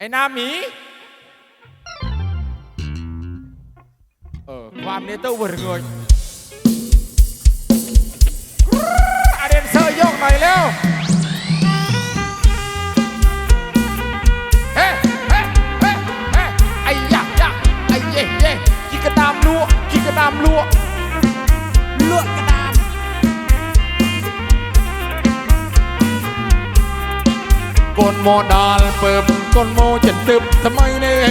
ไอ้หน้าหมีเออความเนี้ต้องเวิร์กเลยอาเดนเซอร์ยกหน่อยแล้ว เฮ้เฮ้เฮ้เฮ้ไอ้ยะยะไอ้เย่เย่กิกกระดามลัวกิกกระดามลัวลือกกระดามกนโมดาลเปิบកូនមកចិត្តទឹបថ្មីនេះ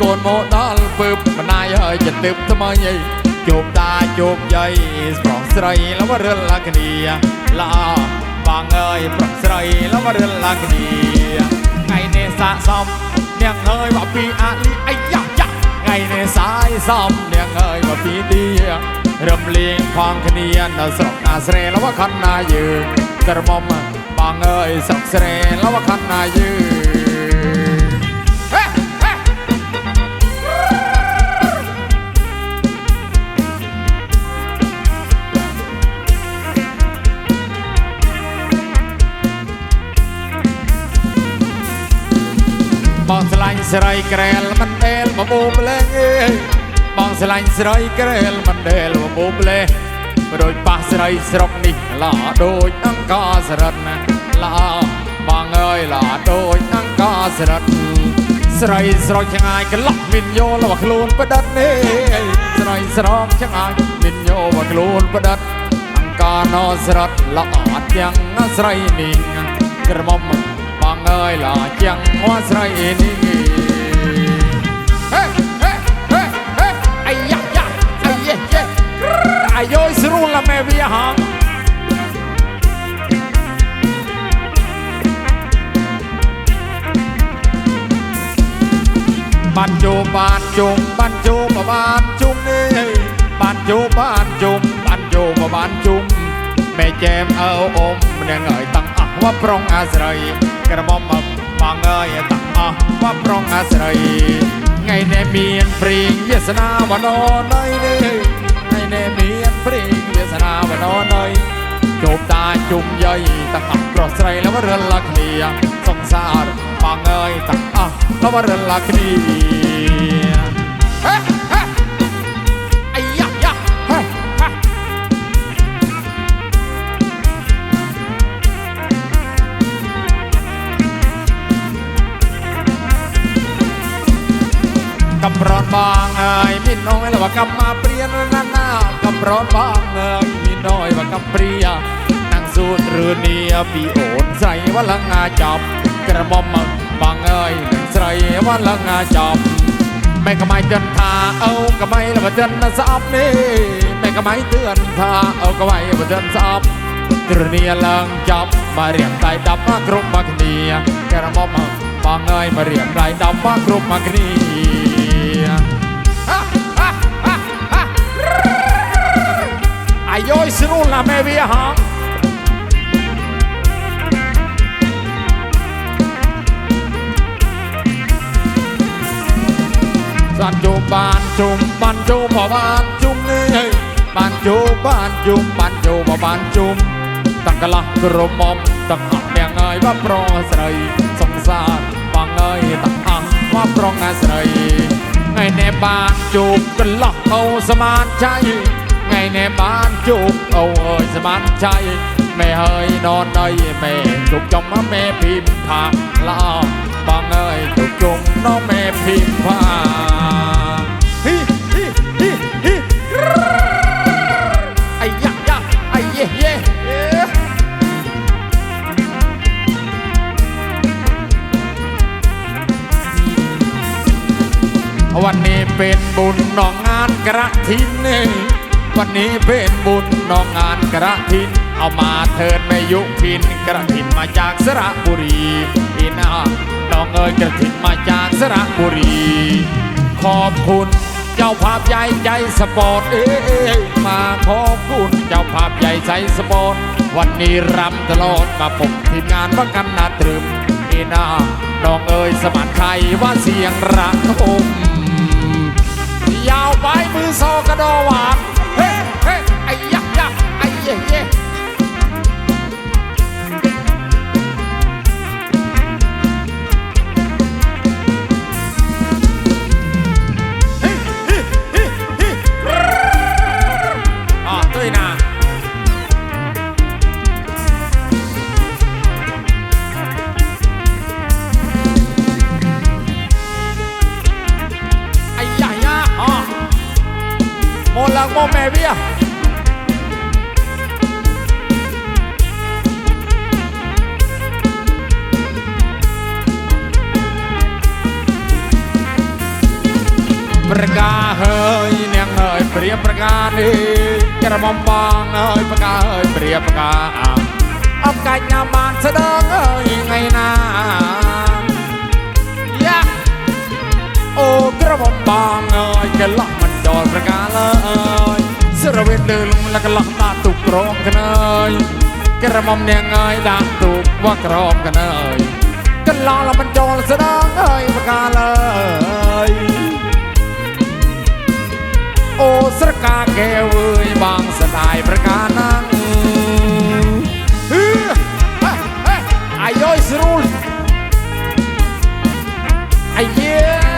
កូនមកដល់ពើបម្នាយហើយចិត្តទឹបថ្មីជោគតាជោគជ័យស្រុកស្រីលវរលលគ្នាឡាបងអើយប្រុសស្រីលវរលលគ្នាថ្ងៃនេះសាកសមនាងអើយមកពីអាលីអាយ៉ាយ៉ាថ្ងៃនេះសាយសមនាងអើយមកពីទីរំលែងផងគ្នានៅស្រុកអាស្រែលវខណ្ណាយើងក្រមុំបងអើយស្រុកស្រែលវខណ្ណាយើងបងស្រឡាញ់ស្រីក្រែលមិនដែលបបោប្លេបងស្រឡាញ់ស្រីក្រែលមិនដែលបបោប្លេរួចប៉ះស្រីស្រុកនេះល្អដូចអង្គសរិតណាល្អបងអើយល្អដូចអង្គសរិតស្រីស្រោចឆ្ងាយក្លក់មានយោលរបស់ខ្លួនប្រដិតនេះស្រីស្រោចឆ្ងាយមានយោរបស់ខ្លួនប្រដិតអង្គណោសរិតល្អអត់យ៉ាងស្រីនេះក្រមុំអើយលាជាងមាត់ស្រីនេះហេហេហេហេអាយ៉ាយ៉ាអាយេយេអាយយស្រួលឡាមេវាហងបានជុំបានជុំបានជុំបានជុំនេះបានជុំបានជុំបានជុំបានជុំមេចែមអើអ៊ំនឹងឲ្យតាំងអស់វ៉ាប្រុងអាស្រ័យក្រមុំបងអើយទាំងអស់បាប្រងអាស្រីថ្ងៃនេះមានព្រៀងវាសនាវណ្ណនៃនេះថ្ងៃនេះមានព្រៀងវាសនាវណ្ណនៃជុំតាជុំយាយទាំងអស់ប្រុសស្រីแล้วរលគ្នាសង្សារបងអើយទាំងអស់แล้วរលគ្នាហេហេบางเอ้ยพี่น้องยละว่ากำมาเปลี่ยนนาหน้ากำร้อนบางเอ้ยพี่น้อยว่ากำเปลี่ยนางสูตรรือเนียพี่โอนใส่ว่าละงาจับกระบอมบางเอ้ยใส่ว่าละงาจับไม่ก็ไม่เตือนทาเอาก็ไม่ละว่าเตือนนะซับนี่ไม่ก็ไม่เตือนทาเอาก็ไม่ว่าเตือนซับตรเนียลังจับมาเรียงไตดับมากรุบมากเนียกระบอมบางเอ้ยมาเรียงไตดับมากรุบมากเนีย አይወስሩላሜ ቢሃ បានជុំបានជុំបានជុំមកបានជុំនេះបានជុំបានជុំបានជុំមកបានជុំតាំងកន្លះក្រមុំទាំងអស់ទាំងអើយបាប្រងស្រីសង្សារបងអើយទាំងអស់បាប្រងស្រីថ្ងៃនេះបានជុំកន្លះអូសមានចៃในบ้านจุกเอาเอ่ยสมันใจไม่เฮยนอนในแม่ จุกจมมแม่พิมพ์ผาลาบางเอ่ยจุกจุมน้องแม่พิมพ์ผาฮิฮิฮิฮิเ่เวันนี้เป็นบุญน้องงานกระทิเนวันนี้เป็นบุญน้องงานกระถินเอามาเทินแม่ยุพินกระถินมาจากสระบุรีพิน้าน้องเอ๋ยกระถินมาจากสระบุรีขอบคุณเจ้าภาพใหญ่ใจสปอร์ตเอ๊ะมาขอบคุณเจ้าภาพใหญ่ใจสปอร์ตวันนี้รำตลอดมาผมทีมงานว่ากันนาตรึมพีน้าน้องเอ๋ยสมันไครว่าเสียงรักผมยาวไปมือโซกระดอหวาน area. Berkah ហើយនាងហើយព្រាបប្រការនេះក្រមុំបងហើយប្រការហើយព្រាបប្រការអបកាច់ណាបានស្ដងហើយថ្ងៃណាយ៉ាអូក្រមុំបងហើយកន្លោះមិនដល់ប្រការឡើយស្រវេនលឺលំលកលោះដាក់ទូក្រងកណើយក្រមុំនាងអើយដាក់ទូវ៉ាក្រមកណើយកន្លងលមិនចូលស្ដងអើយបកាលើយអូស្រកាកែវើយបងសដាយប្រកាណាំងអាយយស្រួលអាយយា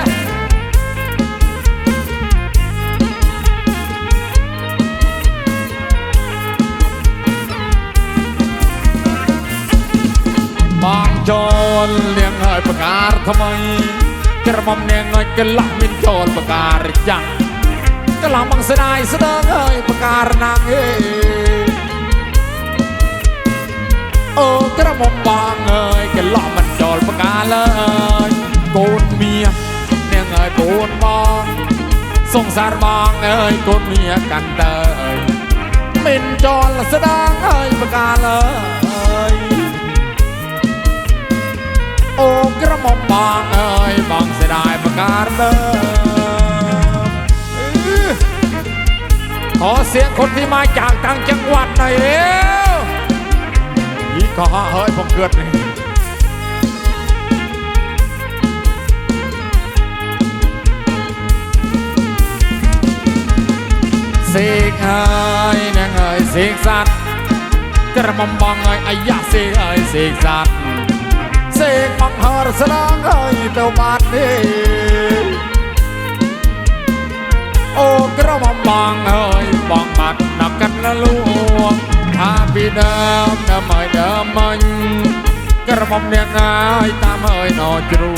បងចូលលៀងហើយបការថ្មីក្រមុំនាងឲ្យកលាស់មានចូលបការចាំងកលាស់មកស្ដាយស្ដងហើយបការណាងអេអូក្រមុំបងអើយកលាស់មិនចូលបកាលើយកូនមៀនាងឲ្យកូនបងសងសារបងអើយកូនមៀកាន់តើមិនចូលស្ដងហើយបកាលើយโอ้กระหม่อมบางเอ้ยบางเสียดายประการเดิมขอเสียงคนที่มาจากต่างจังหวัดหน่อยเร็วยี่ก็เฮ้ยผมเกิดนี่ เสกเอ้ยนางเอ้ยเสกสัตว์กระหม่อมบางเอ้ยอายะเสกเอ้ยเสกสัตว์សេកមកហរស្នងហើយទៅបាត់នេះអូក្រមបងអើយបងបាត់ដល់កាត់លួងថាពីដើមដើមហើយដើមមិញក្រមអ្នកណាយតាមហើយណោជ្រូ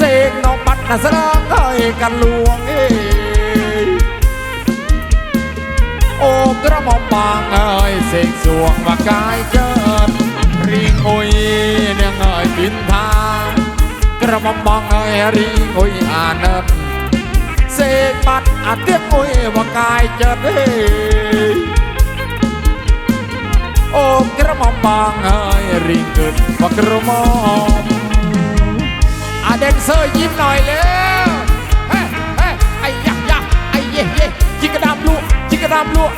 សេកនោះបាត់ដល់ស្នងហើយកាត់លួងអេអូក្រមបងអើយសេកសួងមកកាយកើតរីងអុយអ្នកវិនថាក្រមុំបងអើយរីងុយអាណិតសេកបាត់អាទៀតអុយបកាយចិត្តហេអូក្រមុំបងអើយរីងគិតបក្រមុំអាដេកសើយីមណយលើហេហេអាយ៉ាយ៉ាអាយេយេជីកដាមលក់ជីកដាមលក់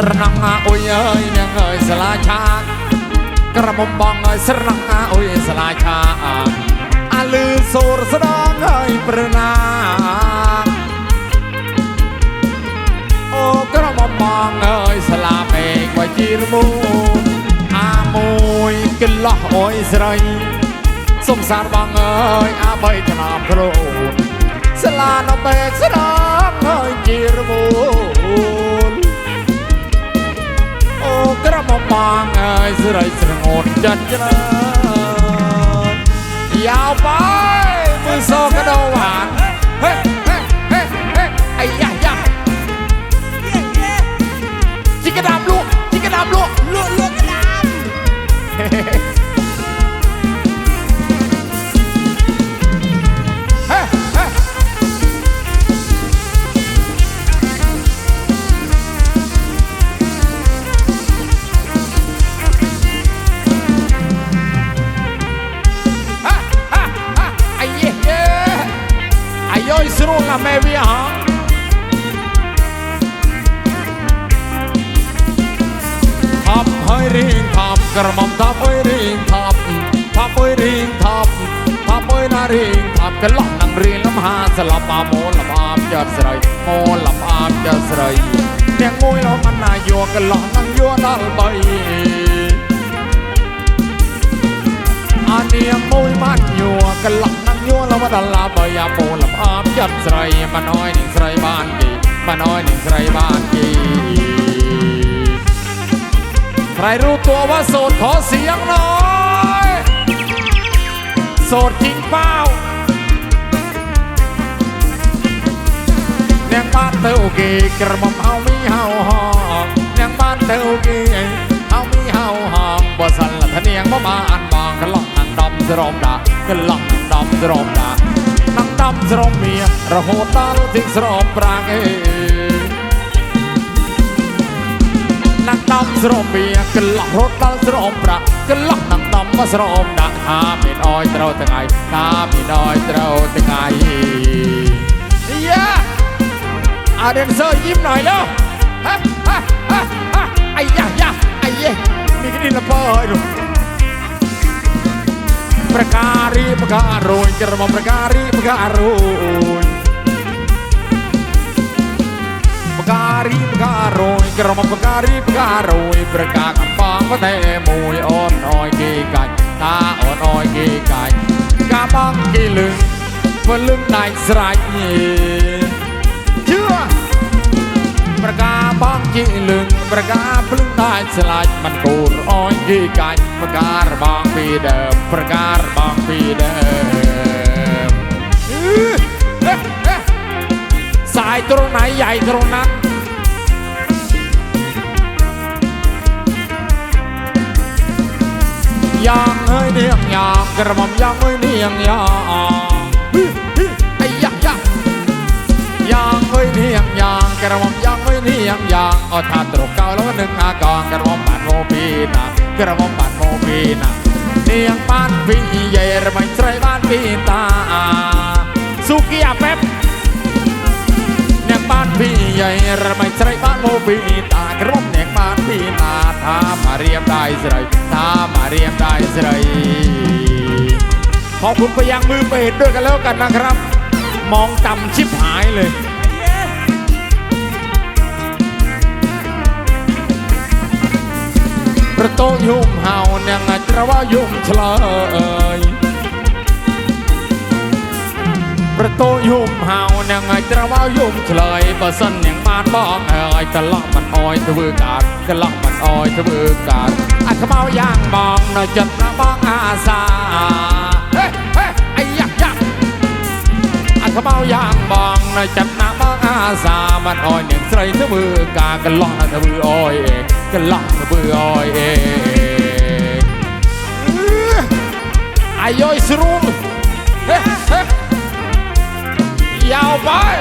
ស្រណងអុយអើយនាងអើយស្លាឆាក្រមុំបងអើយស្រណងអុយស្លាឆាអាលឺសូរស្ដងអើយប្រណាអូក្រមុំបងអើយស្លាពេកបើជីរមូអាមួយគិលោះអុយស្រីសុំសារបងអើយអាបីថ្នាក់ខ្លួនស្លានៅពេកស្ដងអើយជីរមូក្រមុំបងអើយស្រីស្រងូតចិត្តច្រើនយ៉ាវបាយមើលសកដោហានហេហេហេហេអាយ៉ាយ៉ាជីកដាំលក់ yeah, maybe, uh huh? Top, hoi ring, top, kermom, top, hoi ring, top, top, hoi ring, top, top, hoi na ring, top, កន្លោះនឹងរៀងលំហាស្លាប់អាមូលលំអាប់ចាត់ស្រីមូលលំអាប់ចាត់ស្រីអ្នកមួយលោកអណាយោកន្លោះនឹងយោដល់បីអានាមួយបានយោកន្លោះยั่วเรามาตลาบอยาปูลำอาบยัดใส่มาน้อยหนึ่งใส่บ้านกีมาน้อยหนึ่งใส่บ้านกีใครรู้ตัวว่าโสดขอเสียงหน่อยโสดจริงเปล่าเนียงบ้านเต้ากีกระหม่อมเอามีเฮาหอกเนียงบ้านเต้ากีเอามีเฮาหอกบ่สันละทะเนียงบ่มาอันบางกันหรอกដំស្រោមដាកន្លងដំស្រោមដានឹងដំស្រោមមារហូតដល់ទីស្រោមប្រាំងឯនឹងដំស្រោមមាកន្លងរត់ដល់ស្រោមប្រាក់កន្លងនឹងដំមកស្រោមដាថាមានអយត្រូវថ្ងៃថាមានអយត្រូវថ្ងៃយ៉ាអរិយសើยิ้มหน่อยเด้อប្រកាសអរុញក្រមុំប្រកាសរីប្រកាសអរុញប្រកាសរីប្រកាសអរុញក្រមុំប្រកាសរីប្រកាសអរុញប្រកាសកំប៉ងតែមួយអូនអយគេកាច់តាអូនអយគេកាច់កាបងគេលឹងពលឹងដៃស្រាច់យេជឿប្រកាសបងយីលឹងប្រកាភ្លឹងដាច់ស្លាច់មិនគូនអយយីកាច់ប្រការបងពីដើមប្រការបងពីដើមសាយត្រង់ណៃយាយត្រង់ណាយ៉ាងហើយនាងយ៉ាក្រមុំយ៉ាងហើយនាងយ៉ាអាយ៉ាយ៉ាយ៉ាងហើយនាងយ៉ាក្រមុំយ៉ាងนี้ยังยางเอาทานตรกเก่าแล้วหนึ่งอากองกระมมปานโมบีนะ กระมมปานโมบีนะ เนียงปานพี่ใหญ่ระมัยใจบ้านพี่ตาสุกี้อาเป๊บเนียงปานพี่ใหญ่ระมัยใจบ้านโมบีตากระมมเนียงปานพี่นาทามาเรียมได้สิไรทามาเรียมได้สิขอบคุณไปยังมือเบนด้วยกันแล้วกันนะครับ มองต่ำชิบหายเลยប្រតោយំហៅនាងច្រវយំឆ្លើយប្រតោយំហៅនាងច្រវយំឆ្លើយបើសិននាងបានបងហើយក្លោះមិនអោយធ្វើកាតក្លោះមិនអោយធ្វើកាតអាខ្មៅយ៉ាងបងនៅចិត្តរបស់អាសាថ្មោយ៉ាងបងនៅចាប់ណាបងអាសាមិនអោយនឹងស្រី ធ្វើ ការកន្លោះធ្វើអោយអេកន្លោះធ្វើអោយអេអាយយស្រួលហេហេយ៉ាវបាយ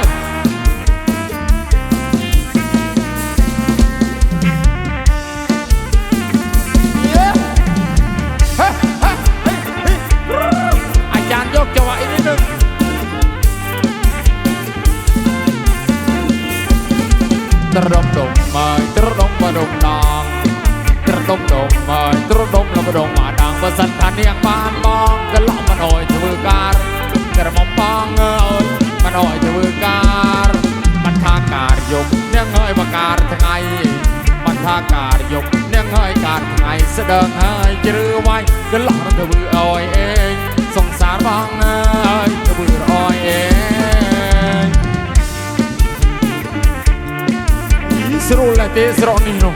Pedro Nino.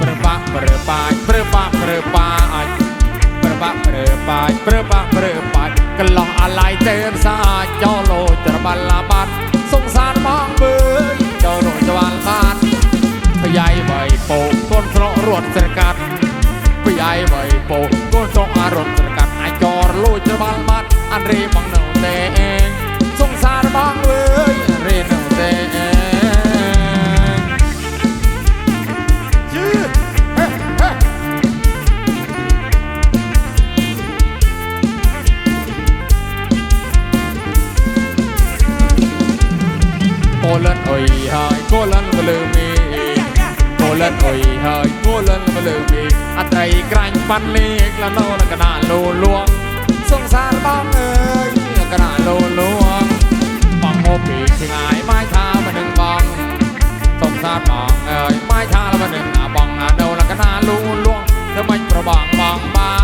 b r p a k r p a k r p a k r p a k r p a k r p a k r p a k r p a กลออะไรเตือสาจโลจรบัลลาบัด สงสารมองเบื่อจอโรจบันบัดพยายใบโปก้นเพราะรวดสกัดพยายใบโปก้นจงอารมณ์រលួចរបានបាត់អានរេបងនៅតែសង្សារបងអើយរេនៅតែយឺហេហេកូលនអុយហើយកូលនពលឺមីកូលនអុយហើយកូលនពលឺមីអត្រីក្រាញ់ប៉ាន់លេខលណោកណ្ដាលលូលួងงสารบ้างเอ้ยกระาโดนลวง บังโมปีกที่หายไม้ทามาหนึ่งบังสงสารบังเอ้ยไม้ทาบัมาหนึ่งบังาเดนลวกระดาลูลวงเธอไม่ประบังบังบาง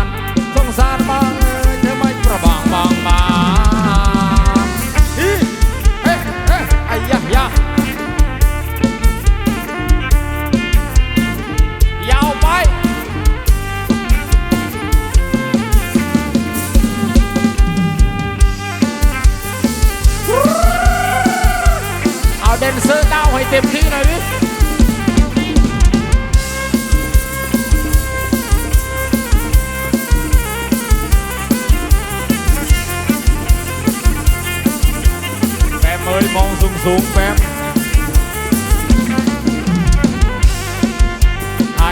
สูงแป๊บอาอีกับพาโอ้ยโอ้ยกระมั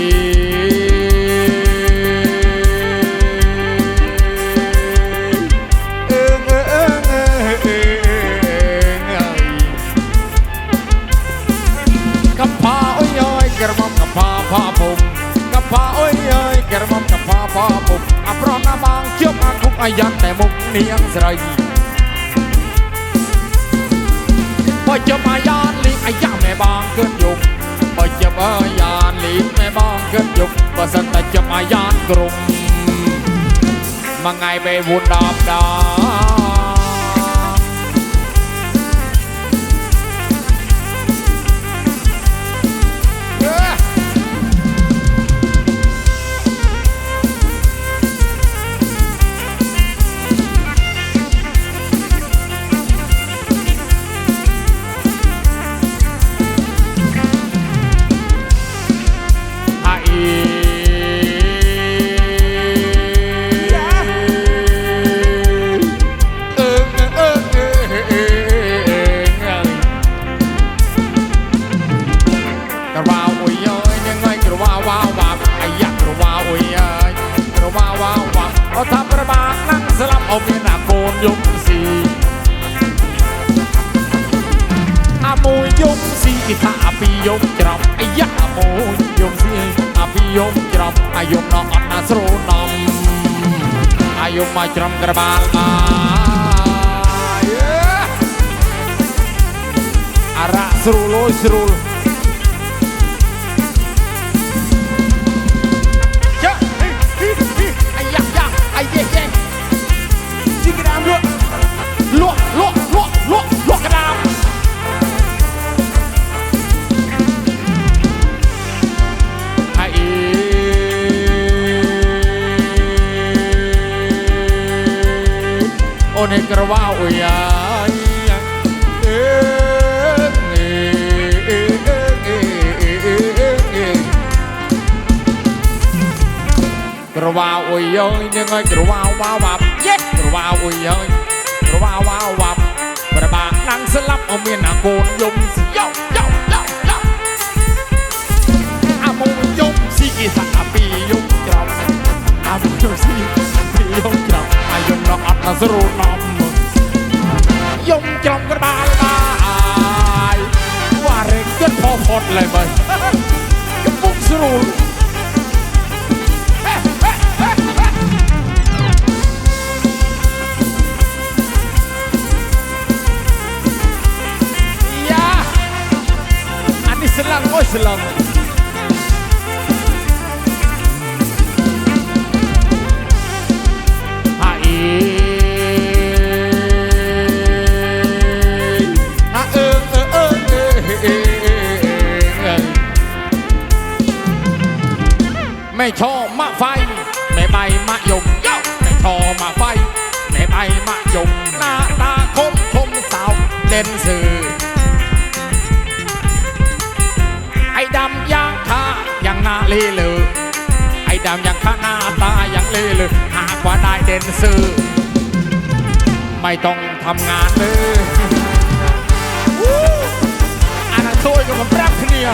งกับพาพาผมกับพาโอ้ยโอ้ยกระมังกับพาพาผมอ่ะเพราะหน้าบางเชื่อมอาคุกอายันแต่มุกเนียงสไลបើចាំអាយ៉ានលីអាយ៉ាមេបងគិតយប់បើចាំអាយ៉ានលីមេបងគិតយប់បើសិនតែចាំអាយ៉ានគ្រប់មួយថ្ងៃពេលវូន10ដងច្រំក្របាលអារៈស្រួលលួយស្រួលក្រវ៉ាអុយអើយនឹងឲ្យក្រវ៉ាវ៉ាវ៉ាប់យេក្រវ៉ាអុយអើយក្រវ៉ាវ៉ាវ៉ាប់ប្របាណាំងស្លាប់អមានអាកូនយំស្យោយោយោយោអាមូយំស៊ីគីសាអាពីយំក្រំអាមូយំស៊ីពីយំក្រំអាយំណកអត់ស្រូនំยงจอมกระบาลบายว่าเรกเกันพอพอดเลยมั้ยกระปุกสรุปยาอันนี้สลังโอ้ยสลังม่ชอบมะไฟ แม่ใบมะยงไแม่ชอบมะไฟแม่ใบมะยงหน้าตาคมคมสาวเด่นสื่อไอ้ดำยางคาอย่างนาเลเลอไอ้ดำยางคาหน้าตาอย่างเลเลอหากว่าได้เด่นสื่อไม่ต้องทำงานเลยอันนั้น่ยกับผมรับเนีย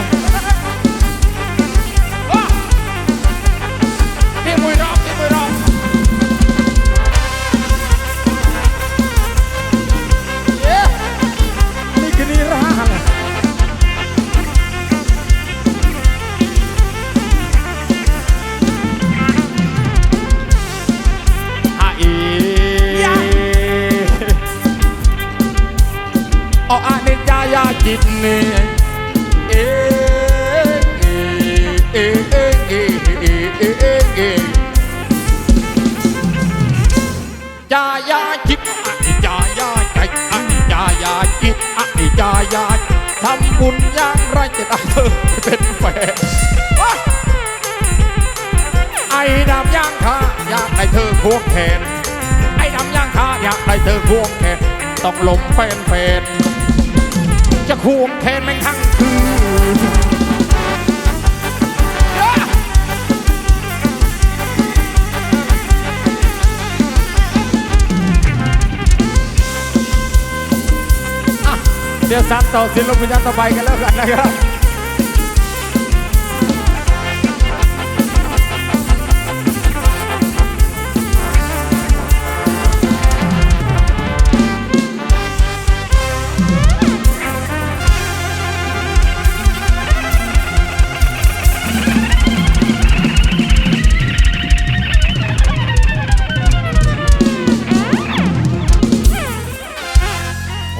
ต้องลมแฟนแฟนจะควงแทนแม่งทั้งคืน เดี๋ยวซ้ำต่อสิลพิาต่อไปกันแล้วกันนะครับ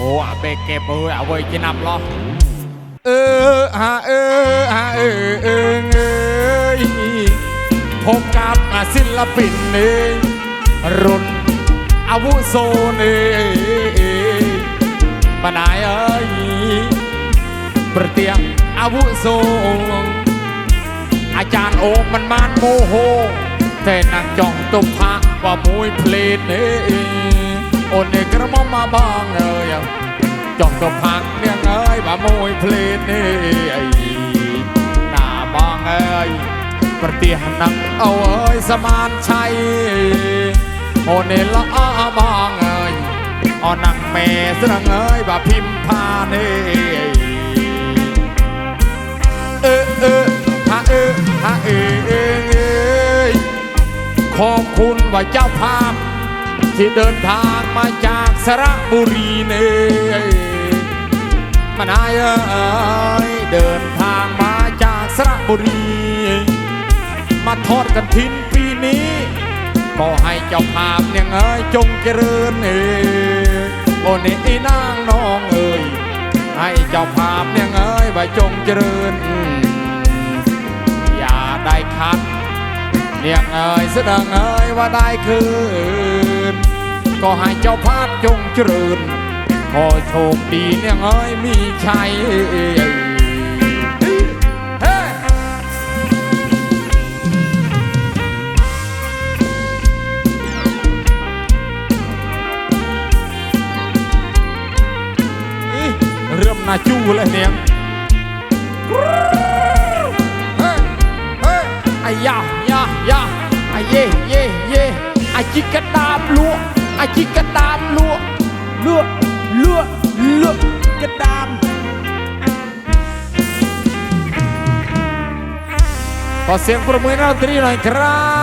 โอ้เบกเกร์เอาไว้กินับล้อเออฮะเออฮะเออเออเออพบกับศิลปินนี่รุนอาวุโสนี่ปนายเอ้ยประเตียงอาวุโส อาจารย์โอมันมานโมโห แต่นักจ่องตุ๊กพะว่ามวยเพลนนี่โอนในกระมมมาบ้างเอ้ยจ้องตัวพังเรียงเอ้ยบ่ามวยเพลินนี่หน้าบ้างเอ้ยปฏิเตียนักเอาเอ้ยสมานชัยโอนในละอาบ้างเอ้ยอนังเมสรังเอ้ยบ่าพิมพานี่เออเออฮะเออฮะเอเอขอบคุณว่าเจ้าภาพที่เดินทางมาจากสระบุรีเนยมานายเอ้ยเดินทางมาจากสระบุรีมาทอดกันทิ้นปีนี้ก็ให้เจ้าภาพเนี่ยเอ้ยจงเจริญเอโอ้นอ้นางน้องเอ้ยให้เจ้าภาพเนี่ยเอ้ยว่าจงเจริญ อย่าได้คัดเนี่ยเอ้ยแสดงเอ้ยว่าได้คือก็ให้เจ้าพาดจงเจริญขอโชคดีเนี่ยเอ้ยมีชัยเริ่มนาจูเลยเนี่ยไอ้ยา ยา ยาไอ้เย่เย่เย่ไอ้จิกกระดาบลวអាជីកដានលក់លក់លក់លក់កដានขอเสียงปรบมือให้ดนตรีหน่อยครับ